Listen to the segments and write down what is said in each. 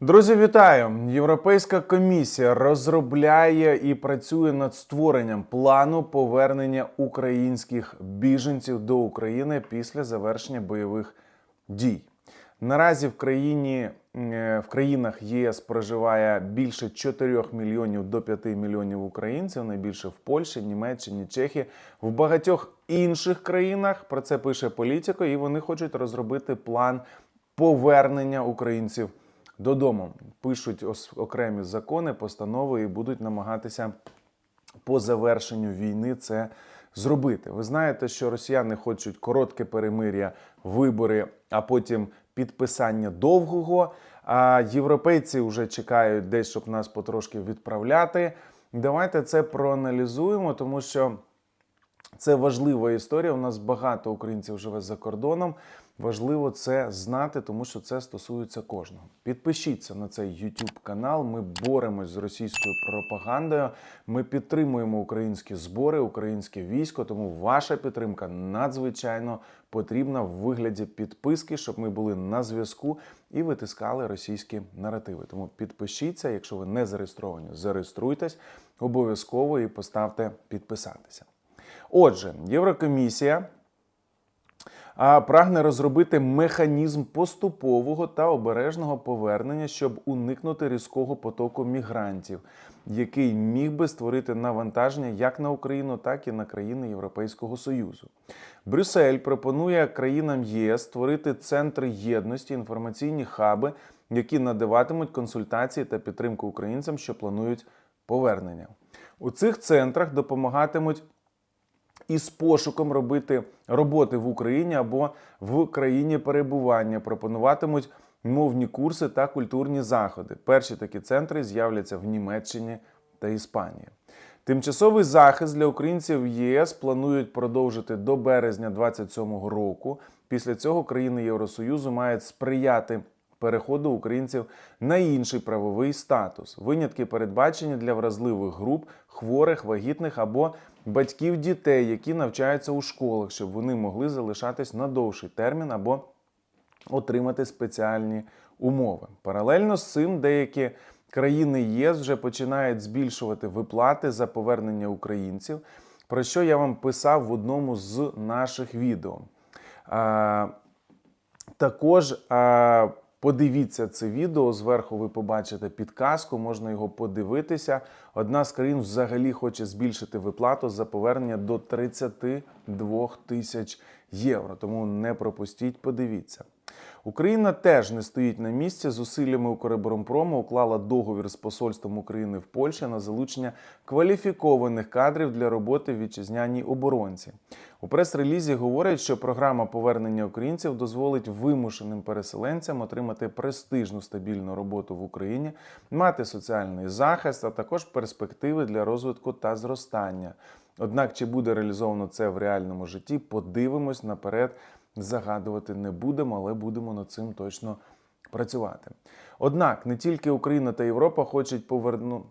Друзі, вітаю! Європейська комісія розробляє і працює над створенням плану повернення українських біженців до України після завершення бойових дій. Наразі в країні е, в країнах ЄС проживає більше 4 мільйонів до 5 мільйонів українців. Найбільше в Польщі, Німеччині, Чехії, в багатьох інших країнах про це пише політико, і вони хочуть розробити план повернення українців додому. Пишуть окремі закони, постанови і будуть намагатися по завершенню війни це зробити. Ви знаєте, що росіяни хочуть коротке перемир'я, вибори, а потім підписання довгого. А європейці вже чекають десь, щоб нас потрошки відправляти. Давайте це проаналізуємо, тому що. Це важлива історія. У нас багато українців живе за кордоном. Важливо це знати, тому що це стосується кожного. Підпишіться на цей YouTube канал. Ми боремось з російською пропагандою. Ми підтримуємо українські збори, українське військо. Тому ваша підтримка надзвичайно потрібна в вигляді підписки, щоб ми були на зв'язку і витискали російські наративи. Тому підпишіться, якщо ви не зареєстровані, зареєструйтесь обов'язково і поставте підписатися. Отже, Єврокомісія прагне розробити механізм поступового та обережного повернення, щоб уникнути різкого потоку мігрантів, який міг би створити навантаження як на Україну, так і на країни Європейського Союзу. Брюссель пропонує країнам ЄС створити центри єдності, інформаційні хаби, які надаватимуть консультації та підтримку українцям, що планують повернення. У цих центрах допомагатимуть із пошуком робити роботи в Україні або в країні перебування, пропонуватимуть мовні курси та культурні заходи. Перші такі центри з'являться в Німеччині та Іспанії. Тимчасовий захист для українців в ЄС планують продовжити до березня 2027 року. Після цього країни Євросоюзу мають сприяти переходу українців на інший правовий статус. Винятки передбачені для вразливих груп, хворих, вагітних або батьків дітей, які навчаються у школах, щоб вони могли залишатись на довший термін або отримати спеціальні умови. Паралельно з цим деякі країни ЄС вже починають збільшувати виплати за повернення українців, про що я вам писав в одному з наших відео. Також подивіться це відео. Зверху ви побачите підказку, можна його подивитися. Одна з країн взагалі хоче збільшити виплату за повернення до 32 тисяч євро. Тому не пропустіть, подивіться. Україна теж не стоїть на місці. Зусиллями Укроборонпрому уклала договір з посольством України в Польщі на залучення кваліфікованих кадрів для роботи в вітчизняній оборонці. У прес-релізі говорять, що програма повернення українців дозволить вимушеним переселенцям отримати престижну стабільну роботу в Україні, мати соціальний захист, а також перспективи для розвитку та зростання. Однак, чи буде реалізовано це в реальному житті, подивимось наперед. Загадувати не будемо, але будемо над цим точно працювати. Однак не тільки Україна та Європа хочуть поверну...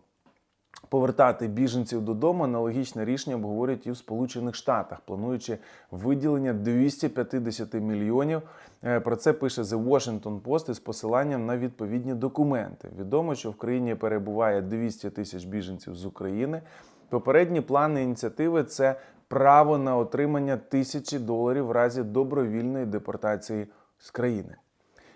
повертати біженців додому. Аналогічне рішення обговорюють і в Сполучених Штатах, плануючи виділення 250 мільйонів. Е, Про це пише The Washington Post із посиланням на відповідні документи. Відомо, що в країні перебуває 200 тисяч біженців з України. Попередні плани ініціативи це право на отримання тисячі доларів в разі добровільної депортації з країни.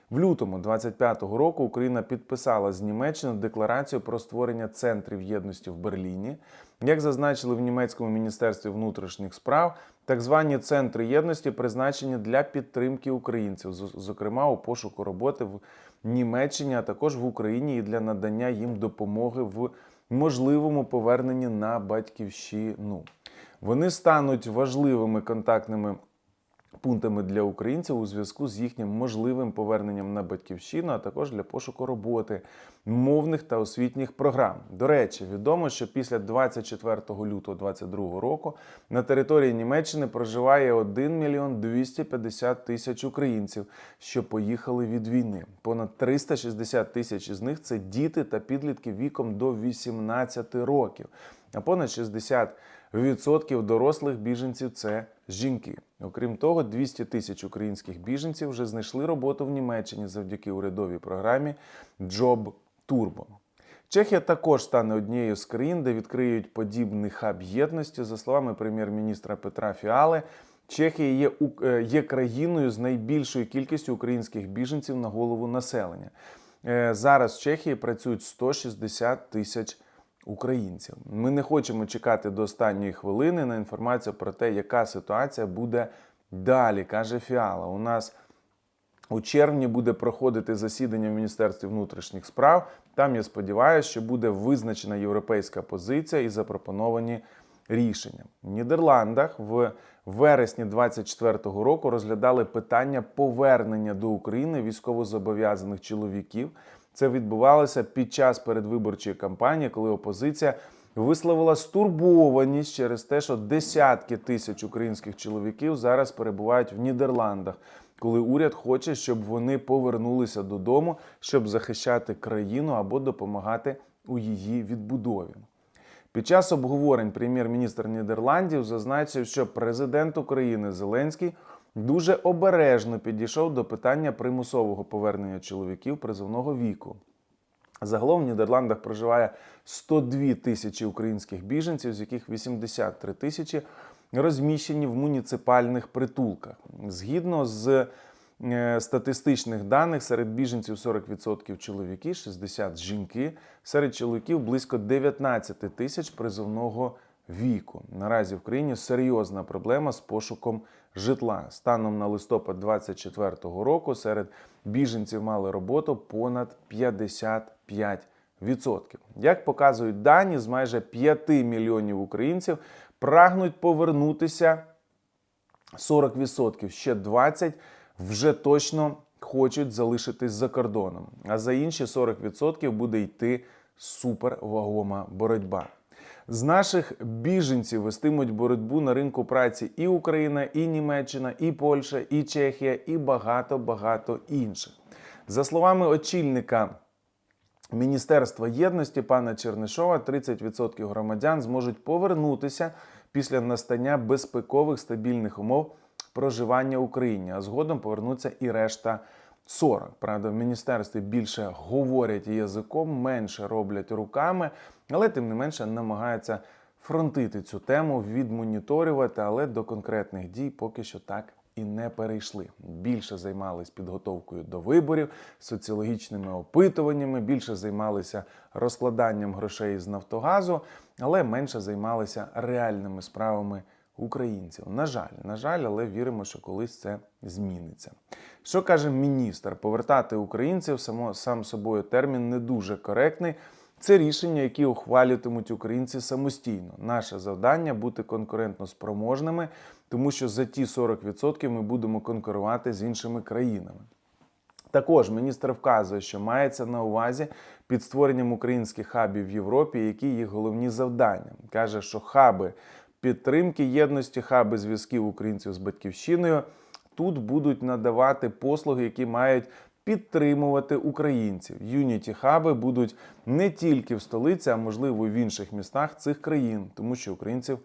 В лютому 25-го року Україна підписала з Німеччиною декларацію про створення центрів єдності в Берліні. Як зазначили в німецькому міністерстві внутрішніх справ, так звані центри єдності призначені для підтримки українців, зокрема у пошуку роботи в Німеччині, а також в Україні і для надання їм допомоги в можливому поверненні на батьківщину. Вони стануть важливими контактними пунктами для українців у зв'язку з їхнім можливим поверненням на батьківщину, а також для пошуку роботи мовних та освітніх програм. До речі, відомо, що після 24 лютого 2022 року на території Німеччини проживає 1 мільйон 250 тисяч українців, що поїхали від війни. Понад 360 тисяч із них це діти та підлітки віком до 18 років, а понад 60% дорослих біженців це жінки. Окрім того, 200 тисяч українських біженців вже знайшли роботу в Німеччині завдяки урядовій програмі Job Turbo. Чехія також стане однією з країн, де відкриють подібний хаб єдності. За словами прем'єр-міністра Петра Фіали, Чехія є, е, є країною з найбільшою кількістю українських біженців на голову населення. Е, Зараз в Чехії працюють 160 тисяч українців. Ми не хочемо чекати до останньої хвилини на інформацію про те, яка ситуація буде далі, каже Фіала. У нас у червні буде проходити засідання в Міністерстві внутрішніх справ. Там я сподіваюся, що буде визначена європейська позиція і запропоновані рішення. В Нідерландах в вересні 2024 року розглядали питання повернення до України військовозобов'язаних чоловіків. Це відбувалося під час передвиборчої кампанії, коли опозиція висловила стурбованість через те, що десятки тисяч українських чоловіків зараз перебувають в Нідерландах, коли уряд хоче, щоб вони повернулися додому, щоб захищати країну або допомагати у її відбудові. Під час обговорень прем'єр-міністр Нідерландів зазначив, що президент України Зеленський дуже обережно підійшов до питання примусового повернення чоловіків призовного віку. Загалом в Нідерландах проживає 102 тисячі українських біженців, з яких 83 тисячі розміщені в муніципальних притулках. Згідно з статистичних даних, серед біженців 40% чоловіки, 60 жінки, серед чоловіків близько 19 тисяч призовного віку. Наразі в країні серйозна проблема з пошуком житла. Станом на листопад 2024 року серед біженців мали роботу понад 55%. Як показують дані, з майже 5 мільйонів українців прагнуть повернутися 40%, ще 20% вже точно хочуть залишитись за кордоном. А за інші 40% буде йти супервагома боротьба. З наших біженців вестимуть боротьбу на ринку праці і Україна, і Німеччина, і Польща, і Чехія, і багато багато інших. За словами очільника Міністерства єдності пана Чернишова 30% громадян зможуть повернутися після настання безпекових стабільних умов проживання Україні, а згодом повернуться і решта 40. Правда, в міністерстві більше говорять язиком, менше роблять руками, але тим не менше намагаються фронтити цю тему, відмоніторювати, але до конкретних дій поки що так і не перейшли. Більше займались підготовкою до виборів, соціологічними опитуваннями, більше займалися розкладанням грошей з Нафтогазу, але менше займалися реальними справами українців. На жаль, на жаль, але віримо, що колись це зміниться. Що каже міністр? Повертати українців само сам собою термін не дуже коректний. Це рішення, які ухвалюватимуть українці самостійно. Наше завдання бути конкурентно спроможними, тому що за ті 40% ми будемо конкурувати з іншими країнами. Також міністр вказує, що мається на увазі під створенням українських хабів в Європі, які їх головні завдання. Каже, що хаби підтримки єдності, хаби зв'язків українців з батьківщиною тут будуть надавати послуги, які мають підтримувати українців. Юніті хаби будуть не тільки в столиці, а можливо в інших містах цих країн, тому що українців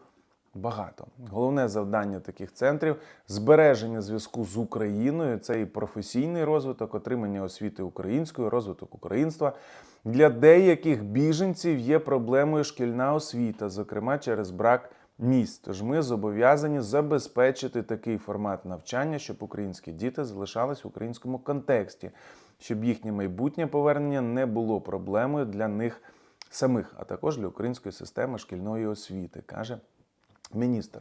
багато. Головне завдання таких центрів збереження зв'язку з Україною. Це і професійний розвиток, отримання освіти українською, розвиток українства. Для деяких біженців є проблемою шкільна освіта, зокрема через брак місць. Тож ми зобов'язані забезпечити такий формат навчання, щоб українські діти залишались в українському контексті, щоб їхнє майбутнє повернення не було проблемою для них самих, а також для української системи шкільної освіти, каже міністр.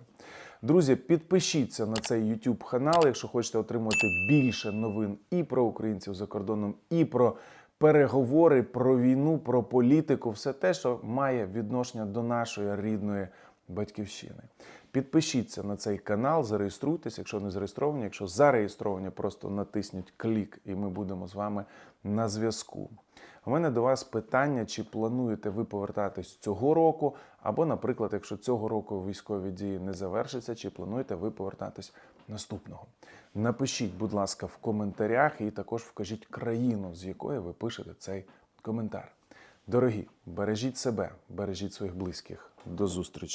Друзі, підпишіться на цей YouTube канал, якщо хочете отримувати більше новин і про українців за кордоном, і про переговори, про війну, про політику, все те, що має відношення до нашої рідної батьківщини. Підпишіться на цей канал, зареєструйтесь, якщо не зареєстровані. Якщо зареєстровані, просто натисніть клік, і ми будемо з вами на зв'язку. У мене до вас питання, чи плануєте ви повертатись цього року, або, наприклад, якщо цього року військові дії не завершаться, чи плануєте ви повертатись наступного? Напишіть, будь ласка, в коментарях і також вкажіть країну, з якої ви пишете цей коментар. Дорогі, бережіть себе, бережіть своїх близьких. До зустрічі!